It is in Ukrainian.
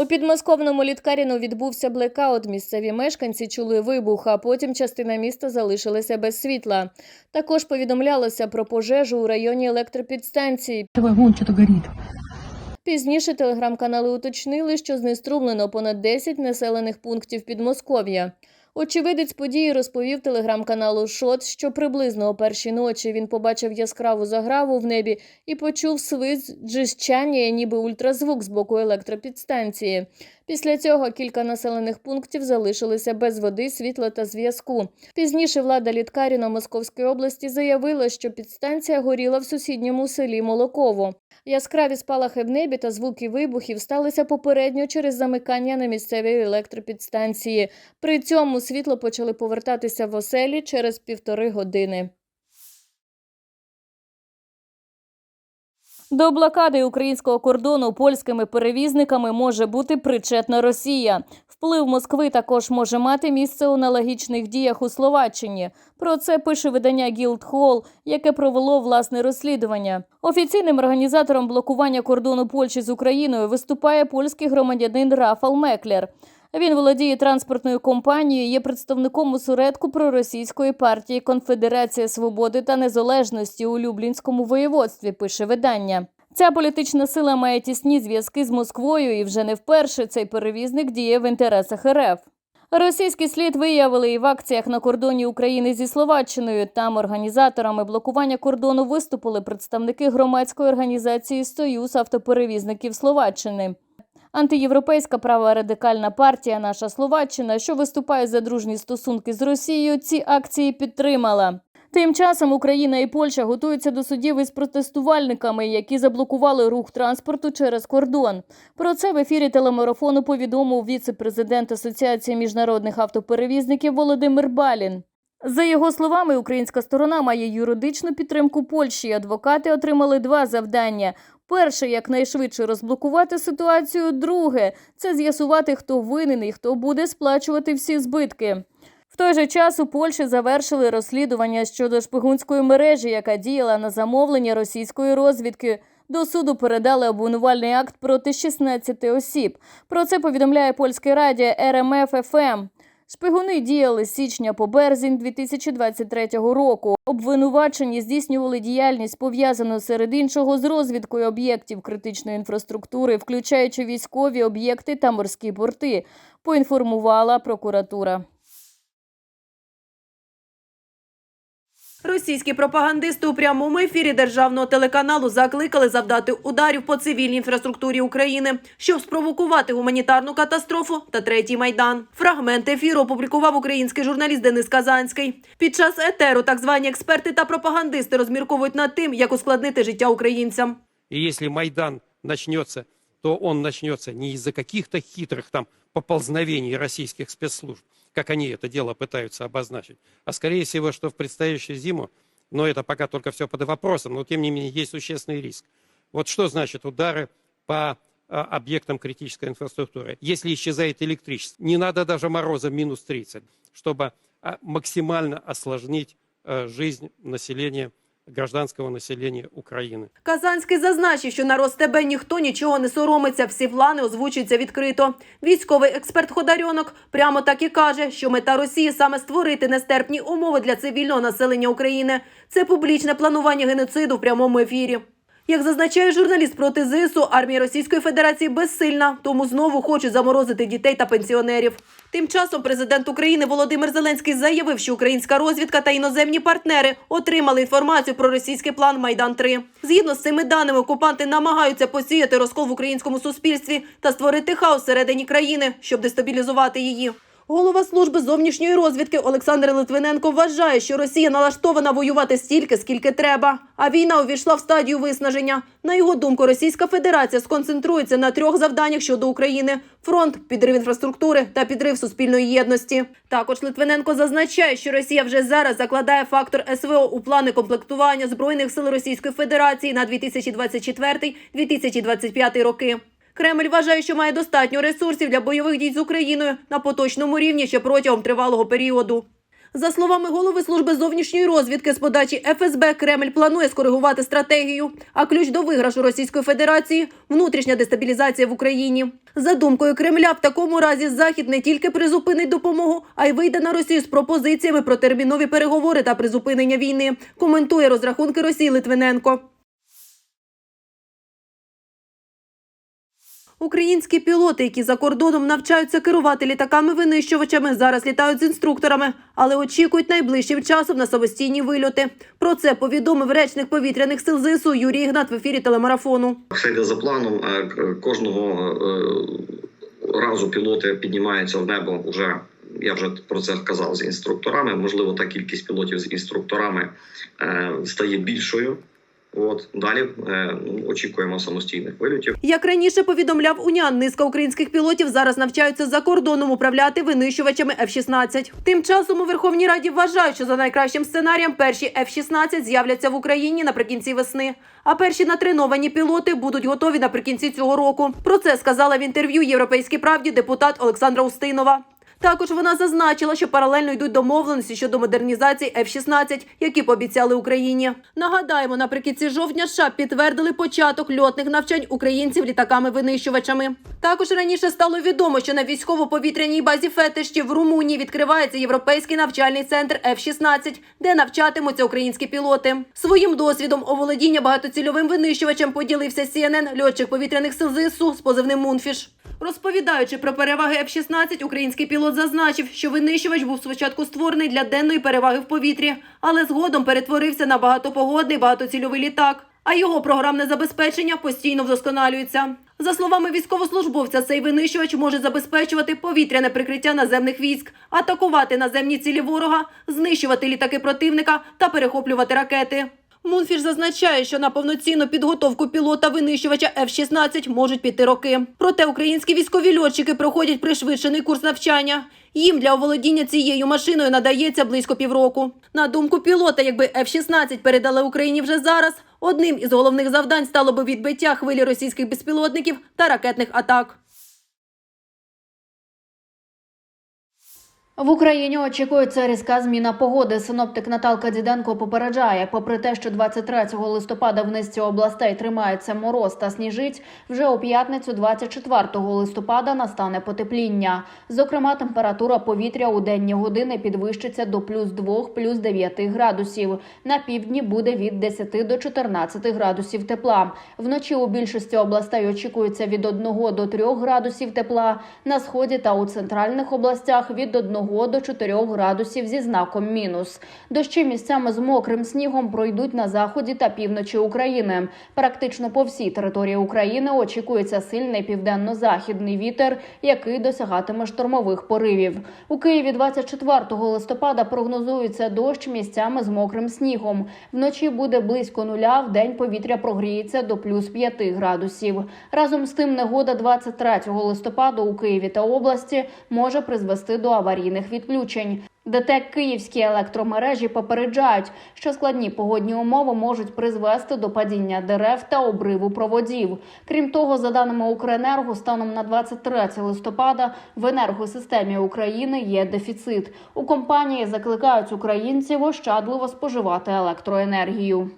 У підмосковному літкаріну відбувся блекаут. Місцеві мешканці чули вибух, а потім частина міста залишилася без світла. Також повідомлялося про пожежу у районі електропідстанції. Вагон вон что-то горит. Пізніше телеграм-канали уточнили, що знеструмлено понад 10 населених пунктів Підмосков'я. Очевидець події розповів телеграм-каналу Шот, що приблизно о першій ночі він побачив яскраву заграву в небі і почув свист джищання, ніби ультразвук з боку електропідстанції. Після цього кілька населених пунктів залишилися без води, світла та зв'язку. Пізніше влада Літкаріна Московської області заявила, що підстанція горіла в сусідньому селі Молоково. Яскраві спалахи в небі та звуки вибухів сталися попередньо через замикання на місцевій електропідстанції. При цьому світло почали повертатися в оселі через півтори години. До блокади українського кордону польськими перевізниками може бути причетна Росія. Вплив Москви також може мати місце у аналогічних діях у Словаччині. Про це пише видання Guildhall, яке провело власне розслідування. Офіційним організатором блокування кордону Польщі з Україною виступає польський громадянин Рафал Меклер. Він володіє транспортною компанією, є представником осередку проросійської партії Конфедерація Свободи та Незалежності у Люблінському воєводстві. Пише видання. Ця політична сила має тісні зв'язки з Москвою, і вже не вперше цей перевізник діє в інтересах РФ. Російський слід виявили і в акціях на кордоні України зі Словаччиною. Там організаторами блокування кордону виступили представники громадської організації Союз автоперевізників Словаччини. Антиєвропейська права радикальна партія Наша Словаччина, що виступає за дружні стосунки з Росією, ці акції підтримала. Тим часом Україна і Польща готуються до судів із протестувальниками, які заблокували рух транспорту через кордон. Про це в ефірі телемарафону повідомив віце-президент Асоціації міжнародних автоперевізників Володимир Балін. За його словами, українська сторона має юридичну підтримку Польщі. Адвокати отримали два завдання: перше якнайшвидше розблокувати ситуацію. Друге це з'ясувати, хто винен і хто буде сплачувати всі збитки. В той же час у Польщі завершили розслідування щодо шпигунської мережі, яка діяла на замовлення російської розвідки. До суду передали обвинувальний акт проти 16 осіб. Про це повідомляє польське радіо РМФ ФМ. Шпигуни діяли з січня по березень 2023 року. Обвинувачені здійснювали діяльність пов'язану серед іншого з розвідкою об'єктів критичної інфраструктури, включаючи військові об'єкти та морські порти. Поінформувала прокуратура. Російські пропагандисти у прямому ефірі державного телеканалу закликали завдати ударів по цивільній інфраструктурі України, щоб спровокувати гуманітарну катастрофу та третій майдан. Фрагмент ефіру опублікував український журналіст Денис Казанський. Під час етеру так звані експерти та пропагандисти розмірковують над тим, як ускладнити життя українцям. И если Майдан начнется, то он начнется не из-за каких-то хитрых там поползновений российских спецслужб, как они это дело пытаются обозначить, а скорее всего, что в предстоящую зиму, но это пока только все под вопросом, но тем не менее есть существенный риск. Вот что значит удары по а, объектам критической инфраструктуры? Если исчезает электричество, не надо даже мороза минус 30, чтобы а, максимально осложнить а, жизнь населения, гражданского населення України. Казанський зазначив, що на Ростебе ніхто нічого не соромиться, всі плани озвучуються відкрито. Військовий експерт Ходарьонок прямо так і каже, що мета Росії саме створити нестерпні умови для цивільного населення України. Це публічне планування геноциду в прямому ефірі. Як зазначає журналіст проти ЗСУ, армія Російської Федерації безсильна, тому знову хочуть заморозити дітей та пенсіонерів. Тим часом президент України Володимир Зеленський заявив, що українська розвідка та іноземні партнери отримали інформацію про російський план Майдан 3 Згідно з цими даними, окупанти намагаються посіяти розкол в українському суспільстві та створити хаос всередині країни, щоб дестабілізувати її. Голова служби зовнішньої розвідки Олександр Литвиненко вважає, що Росія налаштована воювати стільки, скільки треба. А війна увійшла в стадію виснаження. На його думку, Російська Федерація сконцентрується на трьох завданнях щодо України: фронт, підрив інфраструктури та підрив суспільної єдності. Також Литвиненко зазначає, що Росія вже зараз закладає фактор СВО у плани комплектування збройних сил Російської Федерації на 2024-2025 роки. Кремль вважає, що має достатньо ресурсів для бойових дій з Україною на поточному рівні ще протягом тривалого періоду. За словами голови служби зовнішньої розвідки, з подачі ФСБ Кремль планує скоригувати стратегію. А ключ до виграшу Російської Федерації внутрішня дестабілізація в Україні. За думкою Кремля, в такому разі Захід не тільки призупинить допомогу, а й вийде на Росію з пропозиціями про термінові переговори та призупинення війни. Коментує розрахунки Росії Литвиненко. Українські пілоти, які за кордоном навчаються керувати літаками-винищувачами, зараз літають з інструкторами, але очікують найближчим часом на самостійні вильоти. Про це повідомив речник повітряних сил ЗСУ Юрій Ігнат в ефірі телемарафону. Все йде за планом. е, Кожного е, разу пілоти піднімаються в небо. Вже я вже про це казав з інструкторами. Можливо, та кількість пілотів з інструкторами е, стає більшою. От далі е, ну, очікуємо самостійних вильотів. Як раніше повідомляв УНЯН, низка українських пілотів зараз навчаються за кордоном управляти винищувачами F-16. Тим часом у Верховній Раді вважають, що за найкращим сценарієм перші F-16 з'являться в Україні наприкінці весни. А перші натреновані пілоти будуть готові наприкінці цього року. Про це сказала в інтерв'ю Європейській правді депутат Олександра Устинова. Також вона зазначила, що паралельно йдуть домовленості щодо модернізації F-16, які пообіцяли Україні. Нагадаємо, наприкінці жовтня США підтвердили початок льотних навчань українців літаками-винищувачами. Також раніше стало відомо, що на військово-повітряній базі Фетишті в Румунії відкривається європейський навчальний центр F-16, де навчатимуться українські пілоти. Своїм досвідом оволодіння багатоцільовим винищувачем поділився CNN, льотчик повітряних сил ЗСУ з позивним Мунфіш. Розповідаючи про переваги F-16, український пілот зазначив, що винищувач був спочатку створений для денної переваги в повітрі, але згодом перетворився на багатопогодний багатоцільовий літак. А його програмне забезпечення постійно вдосконалюється. За словами військовослужбовця, цей винищувач може забезпечувати повітряне прикриття наземних військ, атакувати наземні цілі ворога, знищувати літаки противника та перехоплювати ракети. Мунфіш зазначає, що на повноцінну підготовку пілота винищувача F-16 можуть піти роки. Проте українські військові льотчики проходять пришвидшений курс навчання. Їм для оволодіння цією машиною надається близько півроку. На думку пілота, якби F-16 передали Україні вже зараз, одним із головних завдань стало би відбиття хвилі російських безпілотників та ракетних атак. В Україні очікується різка зміна погоди. Синоптик Наталка Діденко попереджає, попри те, що 23 листопада в низці областей тримається мороз та сніжить, вже у п'ятницю, 24 листопада, настане потепління. Зокрема, температура повітря у денні години підвищиться до плюс 2, плюс 9 градусів. На півдні буде від 10 до 14 градусів тепла. Вночі у більшості областей очікується від 1 до 3 градусів тепла. На сході та у центральних областях від 1 до 4 градусів зі знаком мінус. Дощі місцями з мокрим снігом пройдуть на заході та півночі України. Практично по всій території України очікується сильний південно-західний вітер, який досягатиме штормових поривів. У Києві 24 листопада прогнозується дощ місцями з мокрим снігом. Вночі буде близько нуля, в день повітря прогріється до плюс 5 градусів. Разом з тим, негода 23 листопада у Києві та області може призвести до аварійних відключень. ДТЕК Київські електромережі попереджають, що складні погодні умови можуть призвести до падіння дерев та обриву проводів. Крім того, за даними Укренерго, станом на 23 листопада в енергосистемі України є дефіцит. У компанії закликають українців ощадливо споживати електроенергію.